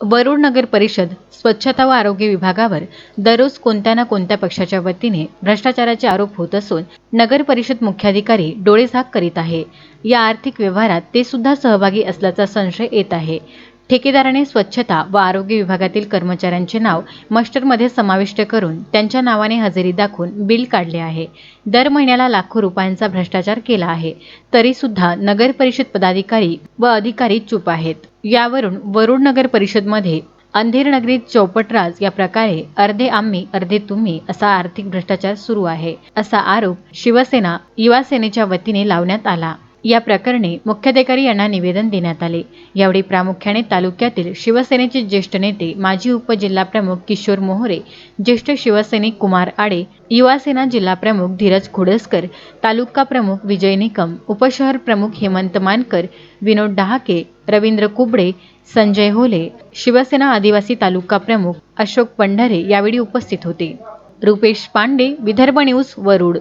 वरुड नगर परिषद स्वच्छता व आरोग्य विभागावर दररोज कोणत्या ना कोणत्या पक्षाच्या वतीने भ्रष्टाचाराचे आरोप होत असून नगर परिषद मुख्याधिकारी डोळेझाक करीत आहे. या आर्थिक व्यवहारात ते सुद्धा सहभागी असल्याचा संशय येत आहे. ठेकेदाराने स्वच्छता व आरोग्य विभागातील कर्मचाऱ्यांचे नाव मस्टरमध्ये समाविष्ट करून त्यांच्या नावाने हजेरी दाखवून बिल काढले आहे. दर महिन्याला लाखो रुपयांचा भ्रष्टाचार केला आहे. तरीसुद्धा नगर परिषद पदाधिकारी व अधिकारी चूप आहेत. यावरून वरुड नगर परिषदमध्ये अंधेर नगरीत चौपटराज या प्रकारे अर्धे आम्ही अर्धे तुम्ही असा आर्थिक भ्रष्टाचार सुरू आहे असा आरोप शिवसेना युवा सेनेच्या वतीने लावण्यात आला. या प्रकरणी मुख्याधिकारी यांना निवेदन देण्यात आले. यावेळी प्रामुख्याने तालुक्यातील शिवसेनेचे ज्येष्ठ नेते माजी उपजिल्हाप्रमुख किशोर मोहरे ज्येष्ठ शिवसैनिक कुमार आडे युवासेना जिल्हाप्रमुख धीरज खोडसकर तालुका प्रमुख विजय निकम उपशहर प्रमुख हेमंत मानकर विनोद डहाके रवींद्र कुबडे संजय होले शिवसेना आदिवासी तालुका प्रमुख अशोक पंढरे यावेळी उपस्थित होते. रुपेश पांडे विदर्भ न्यूज वरुड.